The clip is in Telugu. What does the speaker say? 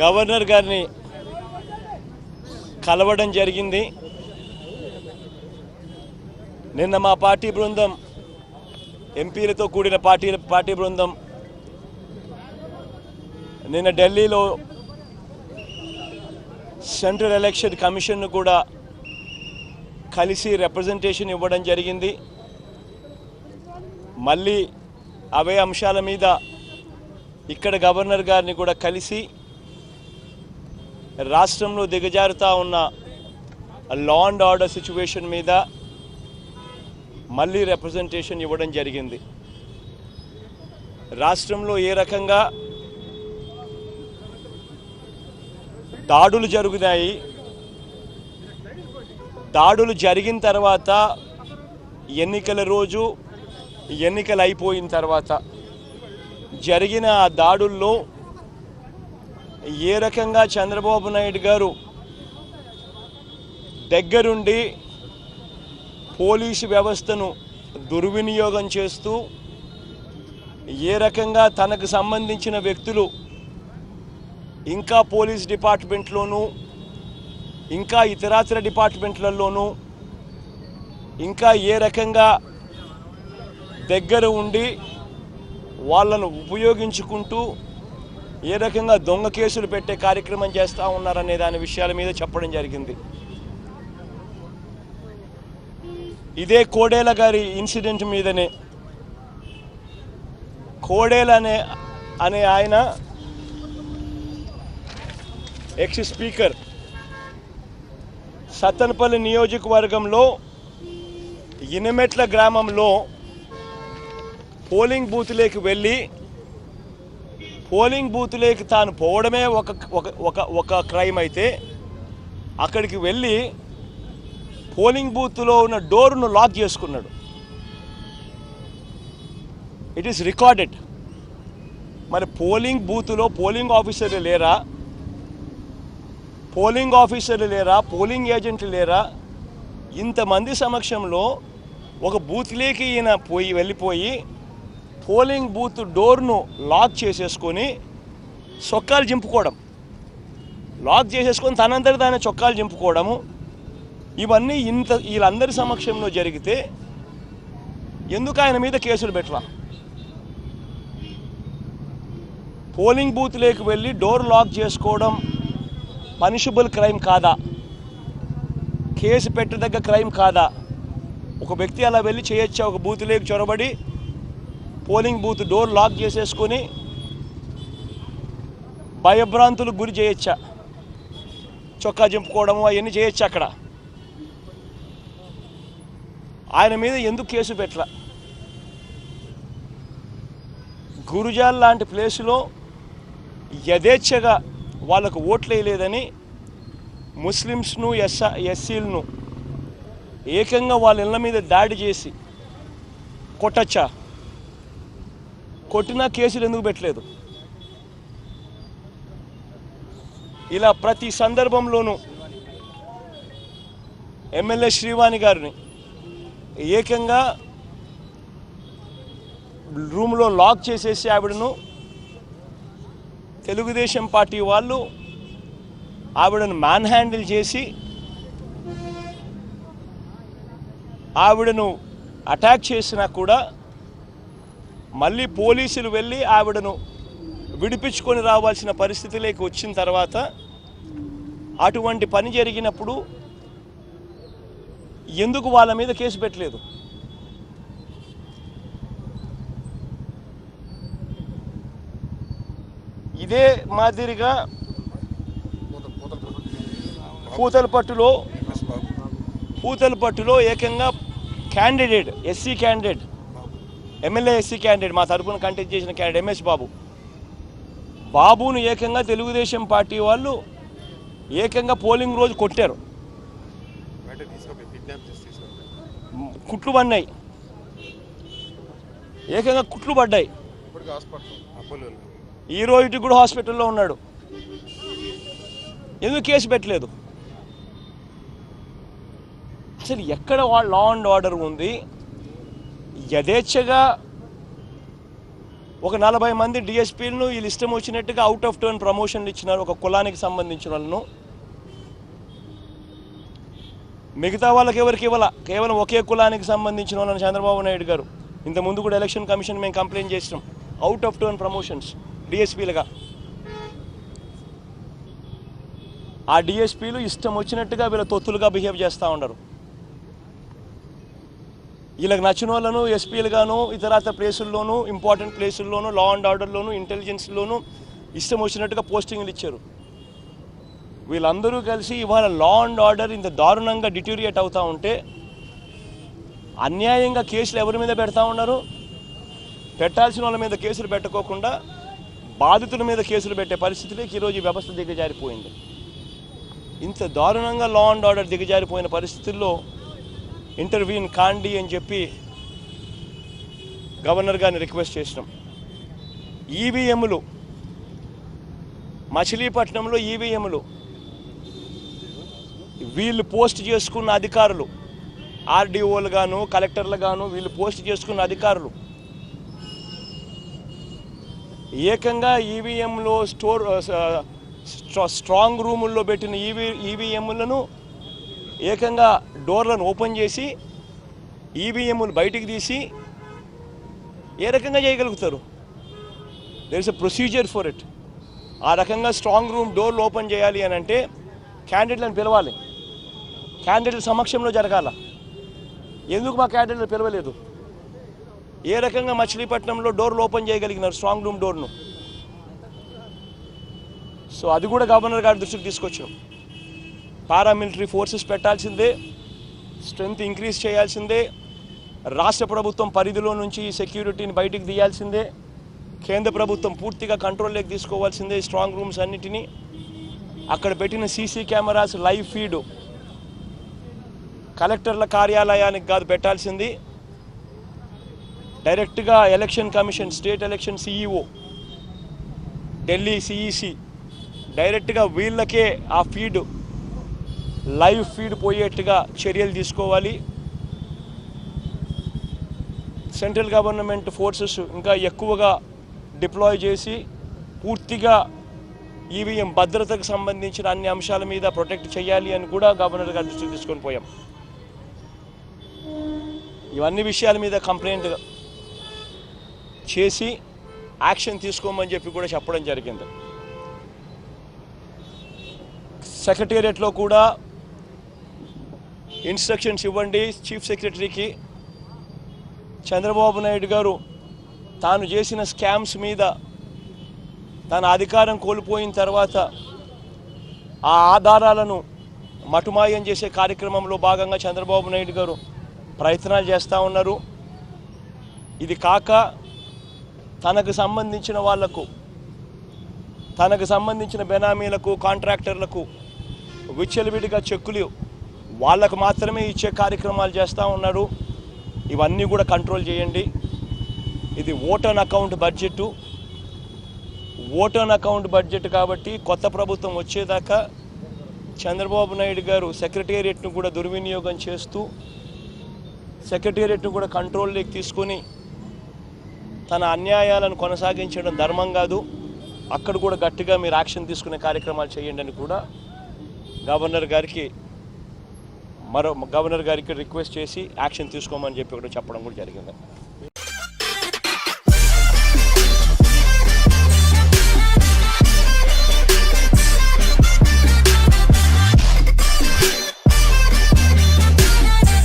గవర్నర్ గారిని కలవడం జరిగింది. నిన్న మా పార్టీ బృందం ఎంపీలతో కూడిన పార్టీ పార్టీ బృందం నిన్న ఢిల్లీలో సెంట్రల్ ఎలక్షన్ కమిషన్ను కూడా కలిసి రిప్రజెంటేషన్ ఇవ్వడం జరిగింది. మళ్ళీ అవే అంశాల మీద ఇక్కడ గవర్నర్ గారిని కూడా కలిసి రాష్ట్రంలో దిగజారుతా ఉన్న లా అండ్ ఆర్డర్ సిచ్యువేషన్ మీద మళ్ళీ రిప్రజెంటేషన్ ఇవ్వడం జరిగింది. రాష్ట్రంలో ఏ రకంగా దాడులు జరుగుతాయి దాడులు జరిగిన తర్వాత ఎన్నికల రోజు ఎన్నికలు అయిపోయిన తర్వాత జరిగిన ఆ దాడుల్లో ఏ రకంగా చంద్రబాబు నాయుడు గారు దగ్గరుండి పోలీసు వ్యవస్థను దుర్వినియోగం చేస్తూ ఏ రకంగా తనకు సంబంధించిన వ్యక్తులు ఇంకా పోలీస్ డిపార్ట్మెంట్లోనూ ఇంకా ఇతరాతర డిపార్ట్మెంట్లలోనూ ఇంకా ఏ రకంగా దగ్గర ఉండి వాళ్ళను ఉపయోగించుకుంటూ ఏ రకంగా దొంగ కేసులు పెట్టే కార్యక్రమం చేస్తూ ఉన్నారనే దాని విషయాల మీద చెప్పడం జరిగింది. ఇదే కోడేల గారి ఇన్సిడెంట్ మీదనే. కోడేల అనే అనే ఆయన ఎక్స్ స్పీకర్ సత్తనపల్లి నియోజకవర్గంలో ఇనమెట్ల గ్రామంలో పోలింగ్ బూత్లోకి వెళ్ళి పోలింగ్ బూత్లోకి తాను పోవడమే ఒక ఒక ఒక ఒక క్రైమ్ అయితే అక్కడికి వెళ్ళి పోలింగ్ బూత్లో ఉన్న డోర్ను లాక్ చేసుకున్నాడు. ఇట్ ఈస్ రికార్డెడ్ మరి పోలింగ్ బూత్లో పోలింగ్ ఆఫీసర్లు లేరా? పోలింగ్ ఆఫీసర్లు లేరా? పోలింగ్ ఏజెంట్లు లేరా? ఇంతమంది సమక్షంలో ఒక బూత్లోకి ఈయన పోయి వెళ్ళిపోయి పోలింగ్ బూత్ డోర్ను లాక్ చేసేసుకొని చొక్కాలు చింపుకోవడం. లాక్ చేసేసుకొని తనంతటి తానే చొక్కాలు చింపుకోవడము. ఇవన్నీ ఇంత వీళ్ళందరి సమక్షంలో జరిగితే ఎందుకు ఆయన మీద కేసులు పెట్టరా? పోలింగ్ బూత్లోకి వెళ్ళి డోర్ లాక్ చేసుకోవడం పనిషబుల్ క్రైమ్ కాదా? కేసు పెట్టదగ్గ క్రైమ్ కాదా? ఒక వ్యక్తి అలా వెళ్ళి చేయొచ్చా? ఒక బూత్లోకి చొరబడి పోలింగ్ బూత్ డోర్ లాక్ చేసేసుకొని భయభ్రాంతులకు గురి చేయొచ్చా? చొక్కా చింపుకోవడము అవన్నీ చేయొచ్చు అక్కడ? ఆయన మీద ఎందుకు కేసు పెట్టలా? గురుజాల్ లాంటి ప్లేసులో యథేచ్ఛగా వాళ్ళకు ఓట్లు వేయలేదని ముస్లిమ్స్ను ఎస్ ఎస్సీలను ఏకంగా వాళ్ళ ఇళ్ళ మీద దాడి చేసి కొట్టచ్చా? కొట్టినా కేసులు ఎందుకు పెట్టలేదు? ఇలా ప్రతి సందర్భంలోనూ ఎమ్మెల్యే శ్రీవాణి గారిని ఏకంగా రూమ్లో లాక్ చేసేసి ఆవిడను తెలుగుదేశం పార్టీ వాళ్ళు ఆవిడను మ్యాన్ హ్యాండిల్ చేసి ఆవిడను అటాక్ చేసినా కూడా మళ్ళీ పోలీసులు వెళ్ళి ఆవిడను విడిపించుకొని రావాల్సిన పరిస్థితిలోకి వచ్చిన తర్వాత అటువంటి పని జరిగినప్పుడు ఎందుకు వాళ్ళ మీద కేసు పెట్టలేదు? ఇదే మాదిరిగా పూతలపట్టులో పూతలపట్టులో ఏకంగా candidate SC candidate MLA SC candidate మా తరపున కంటెస్ట్ చేసిన క్యాండిడేట్ ఎంఎస్ బాబు. బాబును ఏకంగా తెలుగుదేశం పార్టీ వాళ్ళు ఏకంగా పోలింగ్ రోజు కొట్టారు. కుట్లు పడినాయి. ఏకంగా కుట్లు పడ్డాయి. ఈ రోజుకి కూడా హాస్పిటల్లో ఉన్నాడు. ఎందుకు కేసు పెట్టలేదు? అసలు ఎక్కడ వాళ్ళ లా అండ్ ఆర్డర్ ఉంది? యథేచ్ఛగా ఒక నలభై మంది డిఎస్పీలను వీళ్ళు ఇష్టం వచ్చినట్టుగా అవుట్ ఆఫ్ టర్న్ ప్రమోషన్లు ఇచ్చినారు ఒక కులానికి సంబంధించిన వాళ్ళను. మిగతా వాళ్ళకి ఎవరికి ఇవ్వాల? కేవలం ఒకే కులానికి సంబంధించిన వాళ్ళని చంద్రబాబు నాయుడు గారు. ఇంత ముందు కూడా ఎలక్షన్ కమిషన్ మేము కంప్లైంట్ చేసినాం. అవుట్ ఆఫ్ టర్న్ ప్రమోషన్స్ డిఎస్పీలుగా ఆ డిఎస్పీలు ఇష్టం వచ్చినట్టుగా వీళ్ళ తొత్తులుగా బిహేవ్ చేస్తూ ఉండరు. వీళ్ళకి నచ్చిన వాళ్ళను ఎస్పీలుగాను ఇతరత్ర ప్లేసుల్లోనూ ఇంపార్టెంట్ ప్లేసుల్లోనూ లా అండ్ ఆర్డర్లోను ఇంటెలిజెన్స్లోనూ ఇష్టం వచ్చినట్టుగా పోస్టింగ్లు ఇచ్చారు. వీళ్ళందరూ కలిసి ఇవాళ లా అండ్ ఆర్డర్ ఇంత దారుణంగా డిటూరియేట్ అవుతూ ఉంటే అన్యాయంగా కేసులు ఎవరి మీద పెడతా ఉన్నారు? పెట్టాల్సిన వాళ్ళ మీద కేసులు పెట్టకోకుండా బాధితుల మీద కేసులు పెట్టే పరిస్థితిలోకి ఈరోజు ఈ వ్యవస్థ దిగజారిపోయింది. ఇంత దారుణంగా లా అండ్ ఆర్డర్ దిగజారిపోయిన పరిస్థితుల్లో ఇంటర్వ్యూన్ కాండి అని చెప్పి గవర్నర్ గారిని రిక్వెస్ట్ చేసినాం. ఈవీఎంలు మచిలీపట్నంలో ఈవీఎంలు వీళ్ళు పోస్ట్ చేసుకున్న అధికారులు ఆర్డీఓలు గాను కలెక్టర్లు గాను వీళ్ళు పోస్ట్ చేసుకున్న అధికారులు. ఏకంగా ఈవీఎంలో స్టోర్ స్ట్రా- స్ట్రాంగ్ రూముల్లో పెట్టిన ఈవీ ఈవీఎంలను ఏకంగా డోర్లను ఓపెన్ చేసి ఈవీఎంలు బయటికి తీసి ఏ రకంగా చేయగలుగుతారు? There is a procedure for it ఆ రకంగా స్ట్రాంగ్ రూమ్ డోర్లు ఓపెన్ చేయాలి అని అంటే క్యాండిడేట్లను పిలవాలి. క్యాండిడేట్ల సమక్షంలో జరగాల. ఎందుకు మా క్యాండిడేట్లు పిలవలేదు? ఏ రకంగా మచిలీపట్నంలో డోర్లు ఓపెన్ చేయగలిగినారు స్ట్రాంగ్ రూమ్ డోర్ను సో అది కూడా గవర్నర్ గారి దృష్టికి తీసుకొచ్చాం. పారామిలిటరీ ఫోర్సెస్ పెట్టాల్సిందే స్ట్రెంగ్త్ ఇంక్రీజ్ చేయాల్సిందే రాష్ట్ర ప్రభుత్వం పరిధిలో నుంచి సెక్యూరిటీని బయటికి తీయాల్సిందే కేంద్ర ప్రభుత్వం పూర్తిగా కంట్రోల్లోకి తీసుకోవాల్సిందే స్ట్రాంగ్ రూమ్స్ అన్నిటినీ. అక్కడ పెట్టిన సీసీ కెమెరాస్ లైవ్ ఫీడ్ కలెక్టర్ల కార్యాలయానికి కాదు పెట్టాల్సింది. డైరెక్ట్గా election commission state election CEO Delhi CEC డైరెక్ట్గా వీళ్ళకే ఆ ఫీడ్ లైవ్ ఫీడ్ పోయేట్టుగా చర్యలు తీసుకోవాలి. సెంట్రల్ గవర్నమెంట్ ఫోర్సెస్ ఇంకా ఎక్కువగా డిప్లాయ్ చేసి పూర్తిగా ఈవీఎం భద్రతకు సంబంధించిన అన్ని అంశాల మీద ప్రొటెక్ట్ చేయాలి అని కూడా గవర్నర్ గారి దృష్టికి తీసుకొని పోయాం. ఇవన్నీ విషయాల మీద కంప్లైంట్ చేసి యాక్షన్ తీసుకోమని చెప్పి కూడా చెప్పడం జరిగింది. సెక్రటేరియట్లో కూడా ఇన్స్ట్రక్షన్స్ ఇవ్వండి. చీఫ్ సెక్రటరీకి చంద్రబాబు నాయుడు గారు తాను చేసిన స్కామ్స్ మీద తన అధికారం కోల్పోయిన తర్వాత ఆ ఆధారాలను మటుమాయం చేసే కార్యక్రమంలో భాగంగా చంద్రబాబు నాయుడు గారు ప్రయత్నాలు చేస్తూ ఉన్నారు. ఇది కాక తనకు సంబంధించిన వాళ్ళకు తనకు సంబంధించిన బెనామీలకు కాంట్రాక్టర్లకు విచ్చలవిడిగా చెక్కులు వాళ్ళకు మాత్రమే ఇచ్చే కార్యక్రమాలు చేస్తూ ఉన్నారు. ఇవన్నీ కూడా కంట్రోల్ చేయండి. ఇది vote on account budget vote on account budget కాబట్టి కొత్త ప్రభుత్వం వచ్చేదాకా చంద్రబాబు నాయుడు గారు సెక్రటేరియట్ను కూడా దుర్వినియోగం చేస్తూ సెక్రటేరియట్ను కూడా కంట్రోల్లోకి తీసుకొని తన అన్యాయాలను కొనసాగించడం ధర్మం కాదు. అక్కడ కూడా గట్టిగా మీరు యాక్షన్ తీసుకునే కార్యక్రమాలు చేయండి అని కూడా గవర్నర్ గారికి మరో గవర్నర్ గారికి రిక్వెస్ట్ చేసి యాక్షన్ తీసుకోమని చెప్పి కూడా చెప్పడం కూడా జరిగింది.